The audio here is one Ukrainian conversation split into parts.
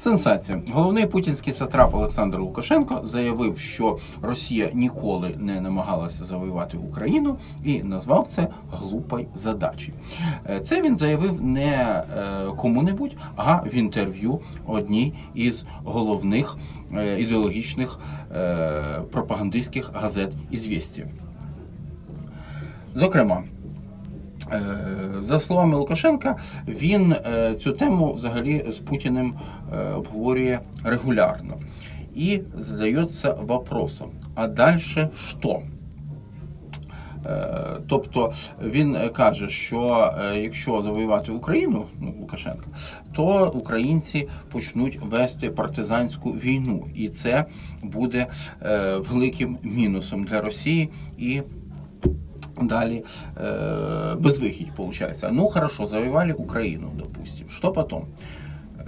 Сенсація. Головний путінський сатрап Олександр Лукашенко заявив, що Росія ніколи не намагалася завоювати Україну і назвав це глупою задачею. Е, Це він заявив не е, кому-небудь, а в інтерв'ю одній із головних е, ідеологічних пропагандистських газет «Ізвєстія». Зокрема, За словами Лукашенка, він е, цю тему взагалі з Путіним е, обговорює регулярно і задається вопросом: а далі що? Е, Тобто він е, каже, що е, якщо завоювати Україну, ну Лукашенко, то українці почнуть вести партизанську війну, і це буде е, великим мінусом для Росії і Далі э, безвыхить получается. Ну хорошо, завоевали Украину, допустим. Что потом? Э,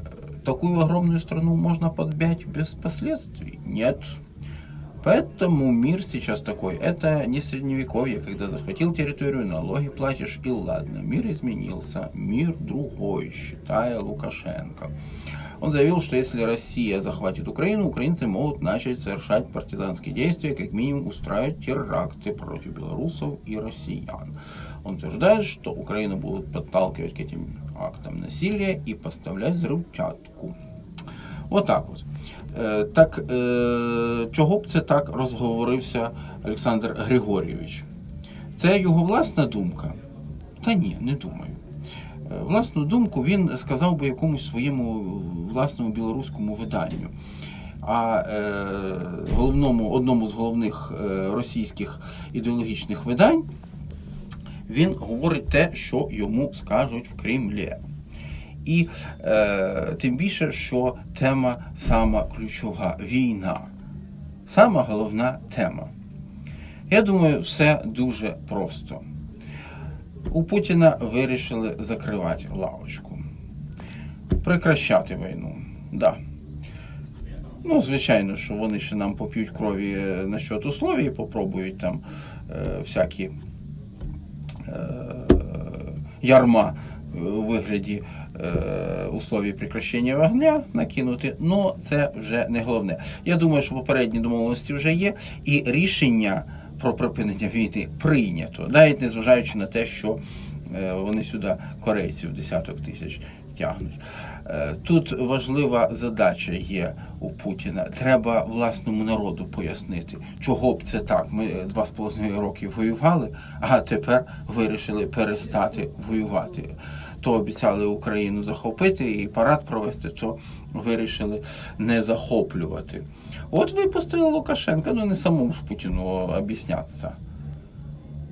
Такую огромную страну можно подбять без последствий? Нет. Поэтому мир сейчас такой. Это не средневековье, когда захватил территорию, налоги платишь и ладно. Мир изменился. Мир другой, считая Лукашенко. Он заявил, что если Россия захватит Украину, украинцы могут начать совершать партизанские действия, как минимум устраивать теракты против белорусов и россиян. Он утверждает, что Украину будут подталкивать к этим актам насилия и поставлять взрывчатку. Отак от. Е, так е, чого б це так розговорився Олександр Григорійович? Це його власна думка? Та ні, не думаю. Е, Власну думку він сказав би якомусь своєму власному білоруському виданню. А е, головному, одному з головних е, російських ідеологічних видань він говорить те, що йому скажуть в Кремлі. І е, тим більше, що тема сама ключова війна. Сама головна тема. Я думаю, все дуже просто. У Путіна вирішили закривати лавочку, прекращати війну. Да. Ну, звичайно, що вони ще нам поп'ють крові насчет условій, попробують там е, всякі е, ярма у вигляді е, условій прекращення вогня накинути, але це вже не головне. Я думаю, що попередні домовленості вже є, і рішення про припинення війни прийнято, навіть незважаючи на те, що е, вони сюди корейців десяток тисяч тягнуть. Е, Тут важлива задача є у Путіна. Треба власному народу пояснити, чого б це так. Ми е, два з половиною роки воювали, а тепер вирішили перестати воювати. То обіцяли Україну захопити і парад провести, то вирішили не захоплювати. От випустили Лукашенка, ну не самому ж Путіну об'яснятися.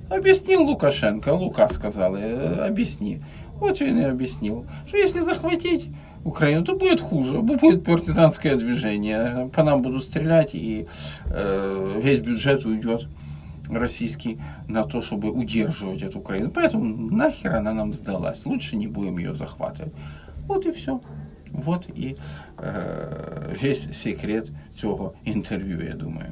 Объяснил Лукашенко, Лука сказали, э, объясни. Вот он и объяснил, что если захватить Украину, то будет хуже, бо будет партизанское движение, по нам будут стрелять, и э, весь бюджет уйдет российский на то, чтобы удерживать эту Украину. Поэтому нахер она нам сдалась, лучше не будем ее захватывать. Вот и все. Вот і е, весь секрет цього інтерв'ю, я думаю.